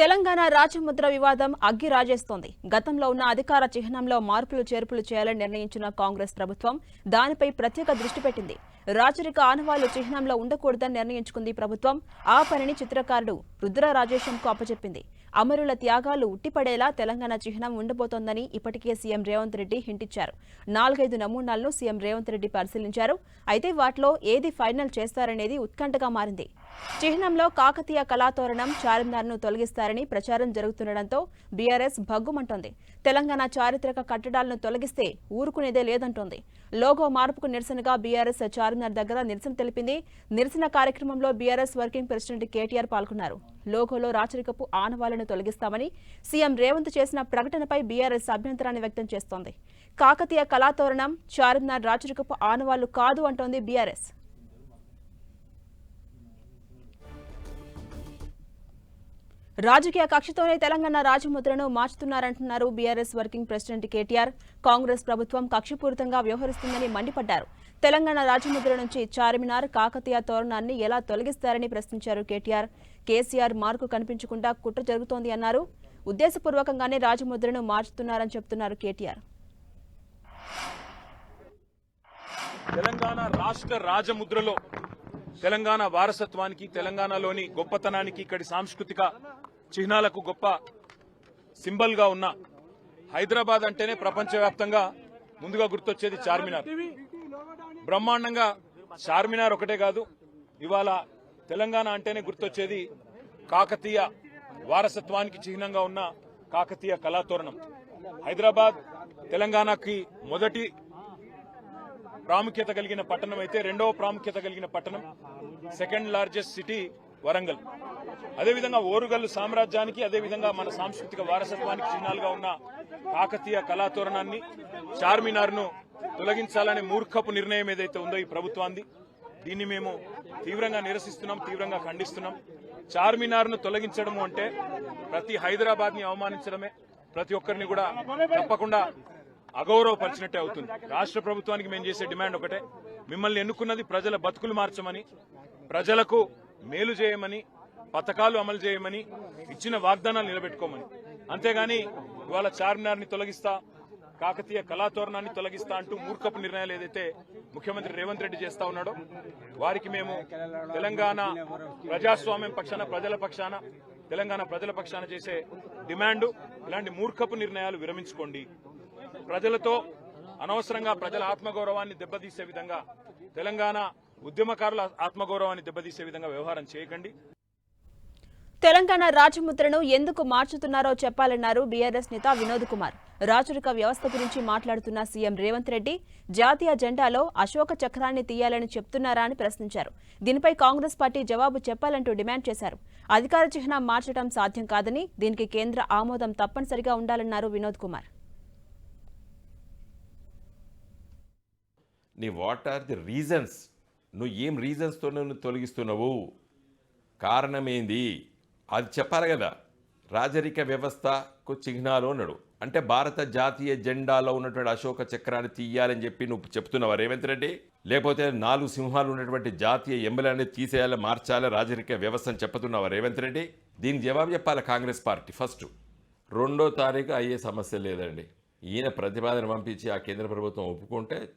తెలంగాణ రాజముద్ర వివాదం అగ్గి రాజేస్తోంది గతంలో ఉన్న అధికార చిహ్నంలో మార్పులు చేర్పులు చేయాలని నిర్ణయించిన కాంగ్రెస్ ప్రభుత్వం దానిపై ప్రత్యేక దృష్టి పెట్టింది. రాచరిక ఆనవాళ్ళు చిహ్నంలో ఉండకూడదని నిర్ణయించుకుంది ప్రభుత్వం. ఆ పనిని చిత్రకారుడు రుద్ర రాజేశంకు అప్పచెప్పింది. అమరుల త్యాగాలు ఉట్టిపడేలా తెలంగాణ చిహ్నం ఉండబోతోందని ఇప్పటికే సీఎం రేవంత్ రెడ్డి హింటిచ్చారు. నాలుగైదు నమూనాలను సీఎం రేవంత్ రెడ్డి పరిశీలించారు. అయితే వాటిలో ఏది ఫైనల్ చేస్తారనేది ఉత్కంఠగా మారింది. చిహ్నంలో కాకతీయ కళాతోరణం చార్మినార్ను తొలగిస్తారని ప్రచారం జరుగుతుండటంతో బీఆర్ఎస్ భగ్గుమంటోంది. తెలంగాణ చారిత్రక కట్టడాలను తొలగిస్తే ఊరుకునేదే లేదంటోంది. లోగో మార్పుకు నిరసనగా బీఆర్ఎస్ చార్మినార్ దగ్గర నిరసన తెలిపింది. నిరసన కార్యక్రమంలో బీఆర్ఎస్ వర్కింగ్ ప్రెసిడెంట్ కేటీఆర్ పాల్గొన్నారు. లోగోలో రాచరికపు ఆనవాళ్ళను తొలగిస్తామని సీఎం రేవంత్ చేసిన ప్రకటనపై బీఆర్ఎస్ అభ్యంతరాన్ని వ్యక్తం చేస్తోంది. కాకతీయ కళాతోరణం చార్మినార్ రాచరికపు ఆనవాళ్ళు కాదు అంటోంది బీఆర్ఎస్. రాజకీయ కక్షతోనే తెలంగాణ రాజముద్రను మార్చుతున్నారంటున్నారు BRS working president KTR. Congress ప్రభుత్వం కక్షపూరితంగా వ్యవహరిస్తుందని మండిపడ్డారు. తెలంగాణ రాజముద్ర నుంచి చార్మినార్ కాకతీయ తోరణాన్ని ఎలా తొలగిస్తారని ప్రశ్నించారు కేటీఆర్. కేసీఆర్ మార్కు కనిపించకుండా కుట్ర జరుగుతోంది అన్నారు. ఉద్దేశపూర్వకంగానే రాజముద్రను మార్చుతున్నారని చెప్తున్నారు కేటీఆర్. తెలంగాణ రాష్ట్ర రాజముద్రలో తెలంగాణ వారసత్వానికి తెలంగాణలోని గొప్పతనానికి ఇక్కడి సాంస్కృతిక చిహ్నాలకు గొప్ప సింబల్గా ఉన్న హైదరాబాద్ అంటేనే ప్రపంచవ్యాప్తంగా ముందుగా గుర్తొచ్చేది చార్మినార్. బ్రహ్మాండంగా చార్మినార్ ఒకటే కాదు ఇవాళ తెలంగాణ అంటేనే గుర్తొచ్చేది కాకతీయ వారసత్వానికి చిహ్నంగా ఉన్న కాకతీయ కళాతోరణం. హైదరాబాద్ తెలంగాణకి మొదటి ప్రాముఖ్యత కలిగిన పట్టణం అయితే రెండవ ప్రాముఖ్యత కలిగిన పట్టణం సెకండ్ లార్జెస్ట్ సిటీ వరంగల్. అదేవిధంగా ఓరుగల్లు సామ్రాజ్యానికి అదేవిధంగా మన సాంస్కృతిక వారసత్వానికి చిహ్నాలుగా ఉన్న కాకతీయ కళాతోరణాన్ని చార్మినార్ను తొలగించాలనే మూర్ఖపు నిర్ణయం ఏదైతే ఉందో ఈ ప్రభుత్వాన్ని దీన్ని మేము తీవ్రంగా నిరసిస్తున్నాం తీవ్రంగా ఖండిస్తున్నాం. చార్మినార్ను తొలగించడము అంటే ప్రతి హైదరాబాద్ని అవమానించడమే ప్రతి ఒక్కరిని కూడా తప్పకుండా అగౌరవపరిచినట్టే అవుతుంది. రాష్ట్ర ప్రభుత్వానికి మేము చేసే డిమాండ్ ఒకటే. మిమ్మల్ని ఎన్నుకున్నది ప్రజల బతుకులు మార్చమని ప్రజలకు మేలు చేయమని పథకాలు అమలు చేయమని ఇచ్చిన వాగ్దానాలు నిలబెట్టుకోమని. అంతేగాని ఇవాళ చార్మినార్ని తొలగిస్తా కాకతీయ కళాతోరణాన్ని తొలగిస్తా అంటూ మూర్ఖపు నిర్ణయాలు ఏదైతే ముఖ్యమంత్రి రేవంత్ రెడ్డి చేస్తా ఉన్నాడో వారికి మేము తెలంగాణ ప్రజాస్వామ్యం పక్షాన ప్రజల పక్షాన తెలంగాణ ప్రజల పక్షాన చేసే డిమాండు ఇలాంటి మూర్ఖపు నిర్ణయాలు విరమించుకోండి. ప్రజలతో అనవసరంగా ప్రజల ఆత్మగౌరవాన్ని దెబ్బతీసే విధంగా తెలంగాణ ఉద్యమకారుల ఆత్మగౌరవాన్ని దెబ్బతీసే విధంగా వ్యవహారం చేయకండి. తెలంగాణ రాజముద్రను ఎందుకు మార్చుతున్నారో చెప్పాలన్నారు బీఆర్ఎస్ నేత వినోద్ కుమార్. రాచరిక వ్యవస్థ గురించి మాట్లాడుతున్న సీఎం రేవంత్ రెడ్డి జాతీయ జెండాలో అశోక చక్రాన్ని తీయాలని చెప్తున్నారా అని ప్రశ్నించారు. దీనిపై కాంగ్రెస్ పార్టీ జవాబు చెప్పాలంటూ డిమాండ్ చేశారు. అధికార చిహ్నం మార్చడం సాధ్యం కాదని దీనికి కేంద్ర ఆమోదం తప్పనిసరిగా ఉండాలన్నారు వినోద్ కుమార్. నీ వాట్ ఆర్ ది రీజన్స్ నువ్వు ఏం రీజన్స్తో నువ్వు తొలగిస్తున్నావు? కారణమేంది అది చెప్పాలి కదా. రాజరిక వ్యవస్థకు చిహ్నాలు అన్నాడు. అంటే భారత జాతీయ జెండాలో ఉన్నటువంటి అశోక చక్రాన్ని తీయాలని చెప్పి నువ్వు చెప్తున్నావా రేవంత్ రెడ్డి? లేకపోతే నాలుగు సింహాలు ఉన్నటువంటి జాతీయ ఎంబలాన్ని తీసేయాలి మార్చాలి రాజరిక వ్యవస్థను అని చెప్తున్నావా రేవంత్ రెడ్డి? దీనికి జవాబు చెప్పాలి కాంగ్రెస్ పార్టీ ఫస్ట్. రెండో తారీఖు అయ్యే సమస్య లేదండి. ఈయన ప్రతిపాదన పంపించి ఆ కేంద్ర ప్రభుత్వం ఒప్పుకుంటే